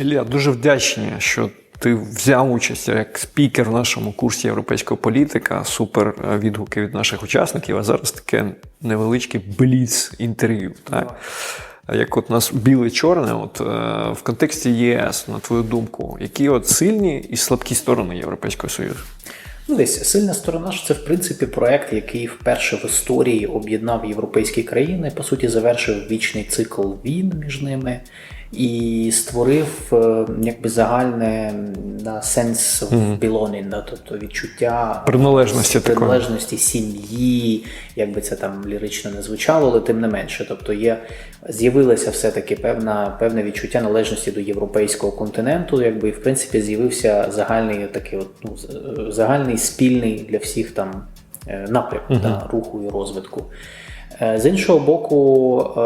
Ілля, дуже вдячні, що ти взяв участь як спікер в нашому курсі європейського політика. Супер е, відгуки від наших учасників. А зараз таке невеличке бліц інтерв'ю. Так? Як от у нас біле-чорне, от е, в контексті ЄС, на твою думку, які от сильні і слабкі сторони Європейського Союзу? Ну, десь сильна сторона ж це в принципі проект, який вперше в історії об'єднав європейські країни, по суті, завершив вічний цикл війн між ними і створив е, якби загальне да, сенс of belonging, да, тобто відчуття Приналежності приналежності сім'ї, як би це там лірично не звучало, але тим не менше. Тобто є з'явилося все-таки певна певне відчуття належності до європейського континенту, якби і в принципі з'явився загальний такий от, ну, е, загальний спільний для всіх там е, напрямок да, руху і розвитку. Е, З іншого боку, е,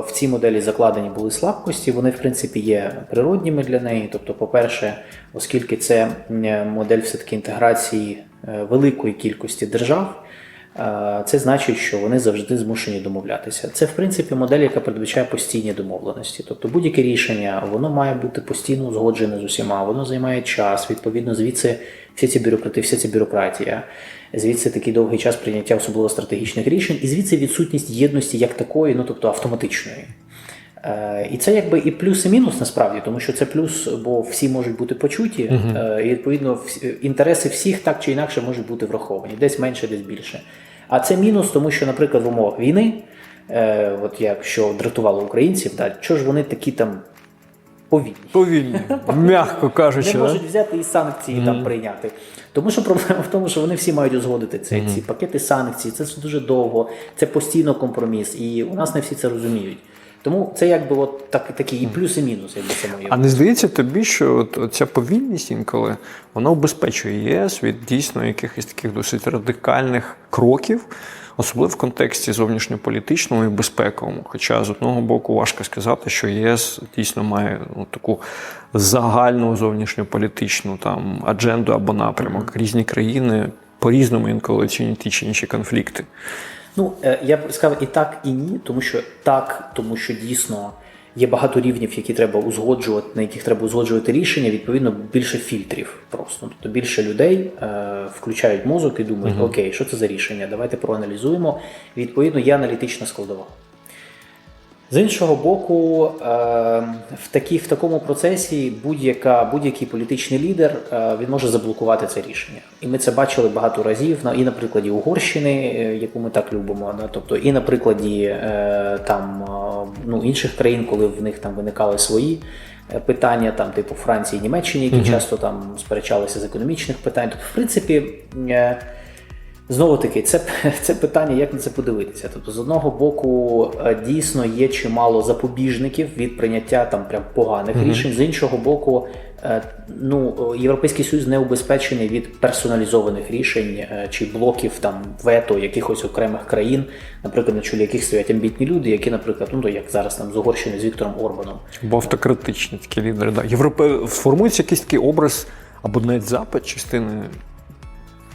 в цій моделі закладені були слабкості, вони, в принципі, є природніми для неї. Тобто, по-перше, оскільки це модель все-таки інтеграції е, великої кількості держав, це значить, що вони завжди змушені домовлятися. Це, в принципі, модель, яка передбачає постійні домовленості. Тобто будь-яке рішення воно має бути постійно узгоджене з усіма, воно займає час, відповідно, звідси всі ці бюрократи, вся ця бюрократія, звідси такий довгий час прийняття особливо стратегічних рішень, і звідси відсутність єдності як такої, ну тобто автоматичної. Е, І це якби і плюс, і мінус насправді, тому що це плюс, бо всі можуть бути почуті, е, і відповідно всі- інтереси всіх так чи інакше можуть бути враховані, десь менше, десь більше. А це мінус, тому що, наприклад, в умовах війни, е, от як що дратувало українців, да, чого ж вони такі там повільні? Повільні, м'яко кажучи. Не можуть взяти і санкції там прийняти. Тому що проблема в тому, що вони всі мають узгодити це. Ці пакети санкцій, це дуже довго, це постійно компроміс, і у нас не всі це розуміють. Тому це якби от так, такі і плюс, і мінус, якби самої. А не здається тобі, що от ця повільність інколи вона убезпечує ЄС від дійсно якихось таких досить радикальних кроків, особливо в контексті зовнішньополітичному і безпековому. Хоча з одного боку важко сказати, що ЄС дійсно має ну, таку загальну зовнішньополітичну там адженду або напрямок. Різні країни по-різному інколи оцінюють ті чи інші конфлікти. Ну, е, я б сказав і так, і ні, тому що так, тому що дійсно є багато рівнів, які треба узгоджувати, на яких треба узгоджувати рішення, відповідно, більше фільтрів просто. Тобто більше людей е, включають мозок і думають, окей, що це за рішення? Давайте проаналізуємо. Відповідно, є аналітична складова. З іншого боку, е, в, такі, в такому процесі будь-яка, будь-який політичний лідер е, він може заблокувати це рішення. І ми це бачили багато разів на- і на прикладі Угорщини, е, яку ми так любимо, да, тобто і на прикладі е, там, ну, інших країн, коли в них там виникали свої е, питання, там, типу Франції, Німеччини, які часто там сперечалися з економічних питань. Тобто, в принципі. Знову таки, це, це питання, як на це подивитися. Тобто, з одного боку, е, дійсно є чимало запобіжників від прийняття там прям поганих рішень. З іншого боку, е, ну Європейський Союз не убезпечений від персоналізованих рішень е, чи блоків там вето якихось окремих країн, наприклад, на чолі яких стоять амбітні люди, які, наприклад, ну то як зараз там з Угорщини з Віктором Орбаном. Бо автократичні такі лідери. Да. Європе... Формується якийсь такий образ або навіть запит частини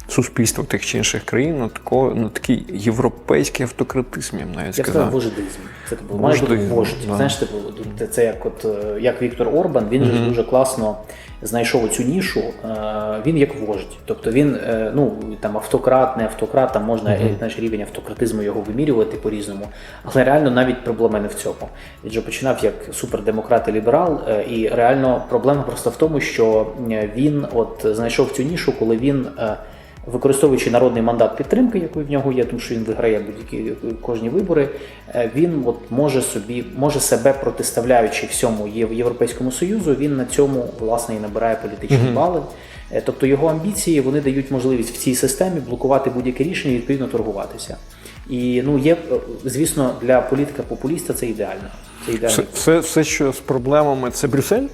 суспільства тих чи інших країн на, тако, на такий європейський автократизм, я б навіть Я сказав вождизм. Це типу, має бути вождь. да. Знаєш, типу, це, це як от е, як Віктор Орбан, він же дуже класно знайшов цю нішу. е, Він як вождь. Тобто він е, ну там автократ, не автократ, там можна mm знаєш, рівень автократизму його вимірювати по-різному. Але реально навіть проблема не в цьому. Він же починав як супердемократ і ліберал, і реально проблема просто в тому, що він от знайшов цю нішу, коли він. Е, використовуючи народний мандат підтримки, який в нього є, тому що він виграє будь-які кожні вибори, е, він от може собі може себе протиставляючи всьому Європейському Союзу, він на цьому власне і набирає політичні бали. Е, Тобто його амбіції вони дають можливість в цій системі блокувати будь-яке рішення і відповідно торгуватися. І ну є е, звісно для політика популіста це ідеально. Це ідеально. Все, все, все, що з проблемами, це Брюссель.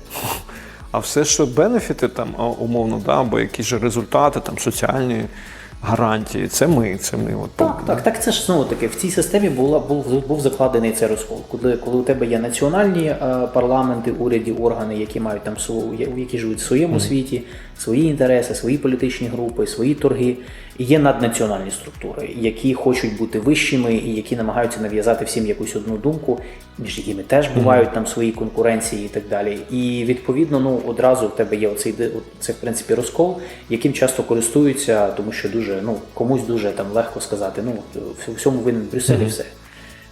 А все, що бенефіти, там, умовно, да, або якісь же результати, там, соціальні гарантії, це ми. Це ми от, Так, так, так. Це ж знову таки в цій системі була був був закладений цей розкол. Коли коли у тебе є національні е, парламенти, уряді, органи, які мають там які живуть в своєму світі, свої інтереси, свої політичні групи, свої торги, і є наднаціональні структури, які хочуть бути вищими і які намагаються нав'язати всім якусь одну думку. Між якими теж бувають там свої конкуренції і так далі. І відповідно, ну одразу в тебе є оцей це в принципі розкол, яким часто користуються, тому що дуже ну комусь дуже там легко сказати. Ну в всьому винен Брюссель і все.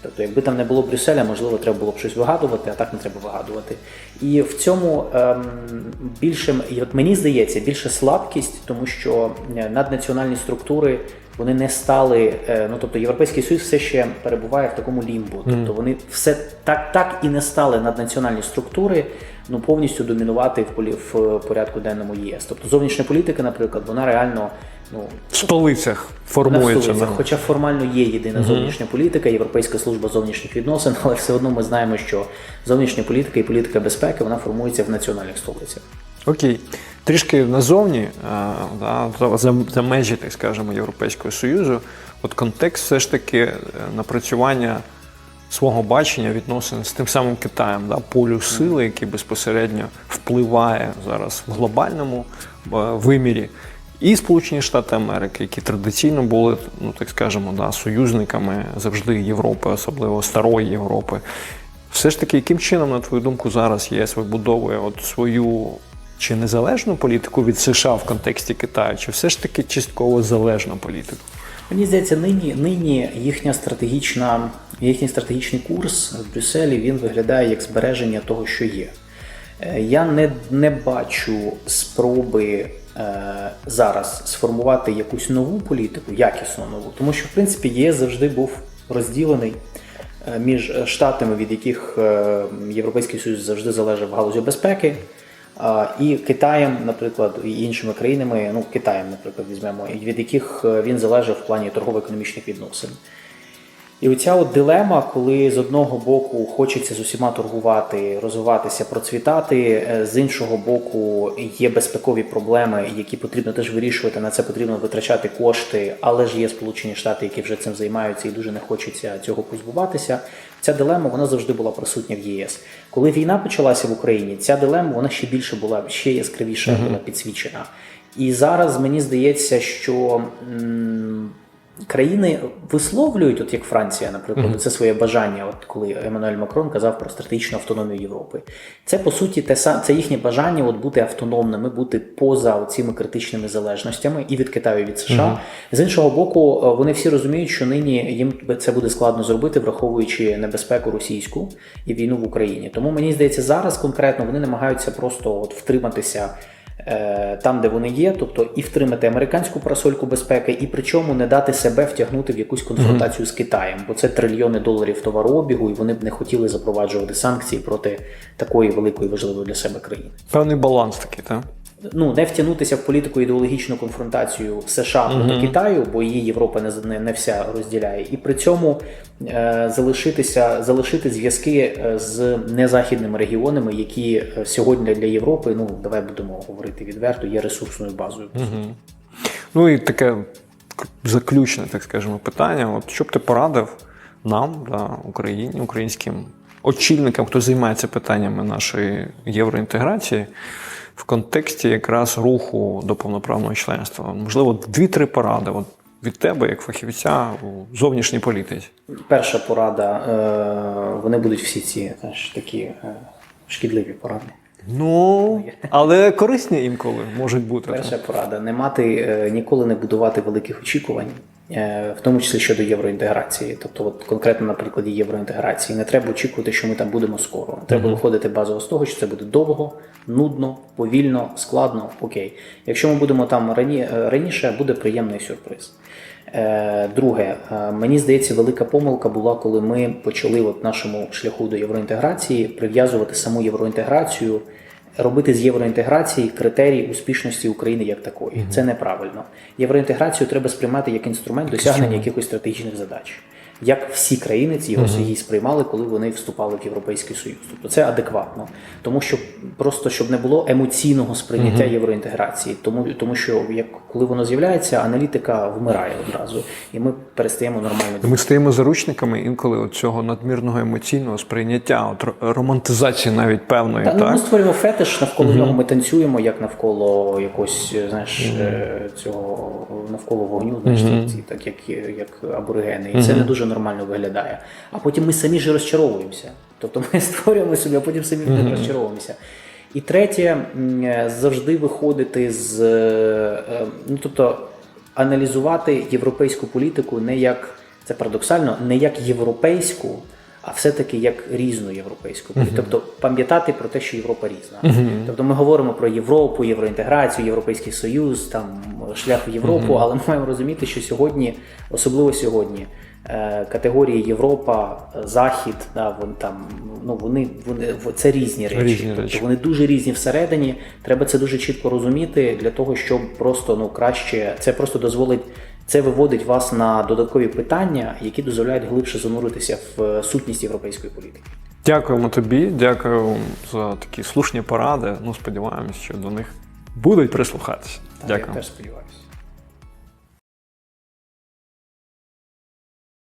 Тобто, якби там не було Брюсселя, можливо, треба було б щось вигадувати, а так не треба вигадувати. І в цьому ем, більше, і от мені здається, більше слабкість, тому що е, наднаціональні структури вони не стали. е, Ну тобто, Європейський Союз все ще перебуває в такому лімбу. Тобто вони все так, так і не стали наднаціональні структури ну повністю домінувати в полі в порядку денному ЄС. Тобто зовнішня політика, наприклад, вона реально ну В столицях формується. столицях, хоча формально є єдина зовнішня політика, Європейська служба зовнішніх відносин, але все одно ми знаємо, що зовнішня політика і політика безпеки вона формується в національних столицях. Окей. Трішки назовні, е, да, за, за, межі, так скажемо, Європейського Союзу, от контекст все ж таки е, напрацювання свого бачення відносин з тим самим Китаєм, да, полю сили, який безпосередньо впливає зараз в глобальному е, вимірі. І Сполучені Штати Америки, які традиційно були, ну так скажемо, да, союзниками завжди Європи, особливо старої Європи. Все ж таки, яким чином, на твою думку, зараз ЄС вибудовує от свою чи незалежну політику від США в контексті Китаю, чи все ж таки частково залежну політику? Мені здається, нині, нині їхня стратегічна, їхній стратегічний курс в Брюсселі він виглядає як збереження того, що є. Е, Я не, не бачу спроби е, зараз сформувати якусь нову політику, якісно нову, тому що в принципі ЄС завжди був розділений е, між штатами, від яких Європейський Союз завжди залежав галузі безпеки. І Китаєм, наприклад, і іншими країнами, ну Китаєм, наприклад, візьмемо, від яких е, він залежав в плані торгово-економічних відносин. І оця от дилема, коли з одного боку хочеться з усіма торгувати, розвиватися, процвітати, е, з іншого боку є безпекові проблеми, які потрібно теж вирішувати. На це потрібно витрачати кошти, але ж є Сполучені Штати, які вже цим займаються, і дуже не хочеться цього позбуватися. Ця дилема вона завжди була присутня в ЄС. Коли війна почалася в Україні, ця дилема вона ще більше була ще яскравіше була підсвічена. І зараз мені здається, що. м, Країни висловлюють, от як Франція, наприклад, це своє бажання, от коли Еммануель Макрон казав про стратегічну автономію Європи. Це по суті те са- це їхнє бажання от бути автономними, бути поза цими критичними залежностями і від Китаю, і від США. З іншого боку, е, вони всі розуміють, що нині їм це буде складно зробити, враховуючи небезпеку російську і війну в Україні. Тому мені здається, зараз конкретно вони намагаються просто от втриматися там, де вони є, тобто і втримати американську парасольку безпеки, і причому не дати себе втягнути в якусь конфронтацію з Китаєм, бо це трильйони доларів товарообігу, і вони б не хотіли запроваджувати санкції проти такої великої важливої для себе країни. Певний баланс такий, так? Ну не втягнутися в політику ідеологічну конфронтацію США проти Китаю, бо її Європа не, не, не вся розділяє, і при цьому е, залишитися, залишити зв'язки е, з незахідними регіонами, які е, сьогодні для Європи, ну давай будемо говорити відверто, є ресурсною базою. Ну і таке заключне, так скажемо, питання. От що б ти порадив нам, да, Україні, українським очільникам, хто займається питаннями нашої євроінтеграції, в контексті якраз руху до повноправного членства? Можливо, дві-три поради от, від тебе, як фахівця у зовнішній політиці. Перша порада, е, вони будуть всі ці знаєш, такі е, шкідливі поради. Ну, але корисні інколи можуть бути. Перша порада не мати е, ніколи не будувати великих очікувань, е, в тому числі щодо євроінтеграції. Тобто, от конкретно на прикладі євроінтеграції, не треба очікувати, що ми там будемо скоро. Треба виходити базово з того, що це буде довго, нудно, повільно, складно. Окей. Якщо ми будемо там рані, е, раніше, буде приємний сюрприз. Е, Друге, е, мені здається, велика помилка була, коли ми почали от нашому шляху до євроінтеграції прив'язувати саму євроінтеграцію, робити з євроінтеграції критерій успішності України як такої. Це неправильно. Євроінтеграцію треба сприймати як інструмент досягнення якихось стратегічних задач. Як всі країни ці його її сприймали, коли вони вступали в Європейський Союз. Тобто це адекватно. Тому що просто щоб не було емоційного сприйняття євроінтеграції. Тому, тому що як коли воно з'являється, аналітика вмирає одразу, і ми перестаємо нормально Ми стаємо заручниками інколи от цього надмірного емоційного сприйняття, от романтизації навіть певної, Та, ну, ми створюємо фетиш навколо нього. Ми танцюємо як навколо якогось, знаєш, е, цього навколо вогню, знаєш, так як, як аборигени. І це не дуже нормально виглядає, а потім ми самі ж розчаровуємося. Тобто ми створюємо собі, а потім самі mm розчаровуємося. І третє, е, завжди виходити з е, е, ну тобто аналізувати європейську політику не як це парадоксально, не як європейську, а все-таки як різну європейську політику. Тобто пам'ятати про те, що Європа різна. Тобто ми говоримо про Європу, євроінтеграцію, Європейський Союз, там шлях в Європу, але ми маємо розуміти, що сьогодні, особливо сьогодні, е, категорії Європа, е, Захід, да, вон там ну вони, вони це різні речі. Різні тобто речі. вони дуже різні всередині. Треба це дуже чітко розуміти для того, щоб просто ну краще це просто дозволить. Це виводить вас на додаткові питання, які дозволяють глибше зануритися в е, сутність європейської політики. Дякуємо тобі, дякую за такі слушні поради. Ну, сподіваємось, що до них будуть прислухатися. Так, Я теж сподіваюся.